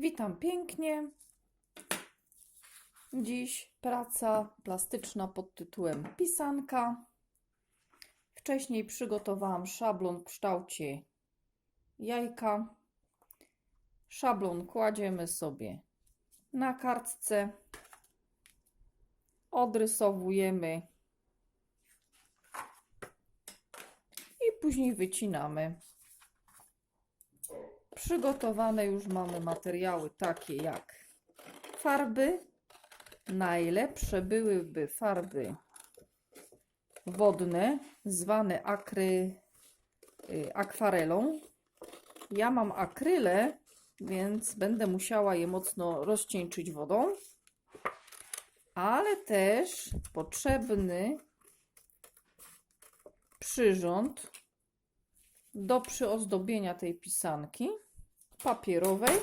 Witam pięknie. Dziś praca plastyczna pod tytułem Pisanka. Wcześniej przygotowałam szablon w kształcie jajka. Szablon kładziemy sobie na kartce. Odrysowujemy i później wycinamy. Przygotowane już mamy materiały takie jak farby. Najlepsze byłyby farby wodne, zwane akry, y, akwarelą. Ja mam akryle, więc będę musiała je mocno rozcieńczyć wodą. Ale też potrzebny przyrząd do przyozdobienia tej pisanki papierowej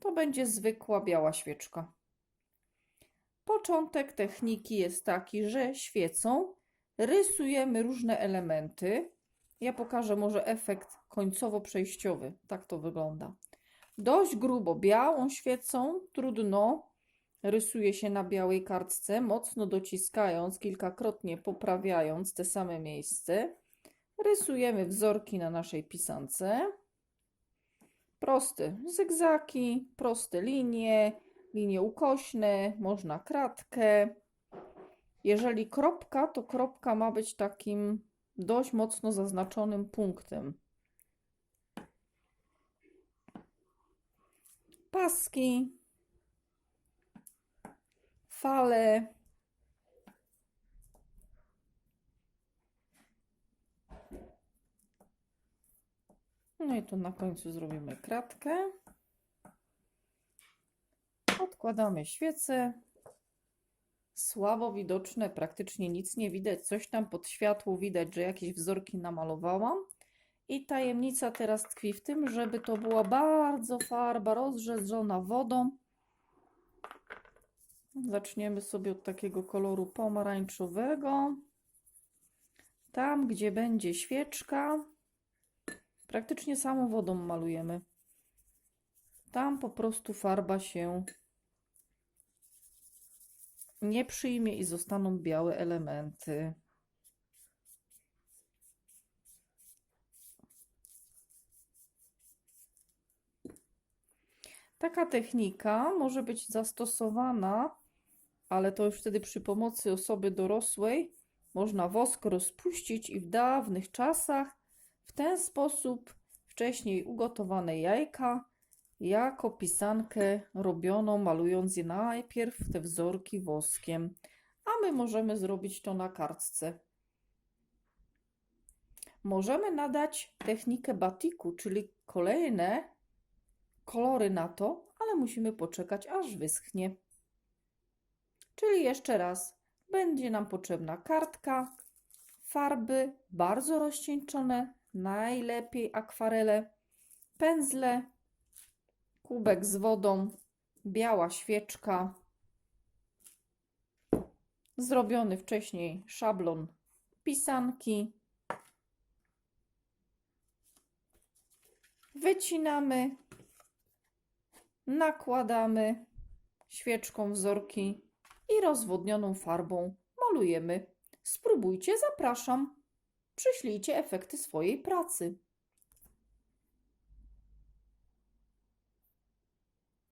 to będzie zwykła biała świeczka. Początek techniki jest taki, że świecą rysujemy różne elementy. Ja pokażę może efekt końcowo-przejściowy. Tak to wygląda. Dość grubo białą świecą, trudno rysuje się na białej kartce, mocno dociskając, kilkakrotnie poprawiając te same miejsce. Rysujemy wzorki na naszej pisance. Proste zygzaki, proste linie, linie ukośne, można kratkę. Jeżeli kropka, to kropka ma być takim dość mocno zaznaczonym punktem. Paski, fale. No i tu na końcu zrobimy kratkę. Odkładamy świecę. Słabo widoczne, praktycznie nic nie widać. Coś tam pod światło widać, że jakieś wzorki namalowałam. I tajemnica teraz tkwi w tym, żeby to była bardzo farba rozrzedzona wodą. Zaczniemy sobie od takiego koloru pomarańczowego. Tam, gdzie będzie świeczka, praktycznie samą wodą malujemy. Tam po prostu farba się nie przyjmie i zostaną białe elementy. Taka technika może być zastosowana, ale to już wtedy przy pomocy osoby dorosłej. Można wosk rozpuścić i w dawnych czasach w ten sposób wcześniej ugotowane jajka jako pisankę robiono, malując je najpierw te wzorki woskiem, a my możemy zrobić to na kartce. Możemy nadać technikę batiku, czyli kolejne kolory na to, ale musimy poczekać aż wyschnie. Czyli jeszcze raz, będzie nam potrzebna kartka, farby bardzo rozcieńczone, najlepiej akwarele, pędzle, kubek z wodą, biała świeczka, zrobiony wcześniej szablon pisanki. Wycinamy, nakładamy świeczką wzorki i rozwodnioną farbą malujemy. Spróbujcie, zapraszam. Przyślijcie efekty swojej pracy.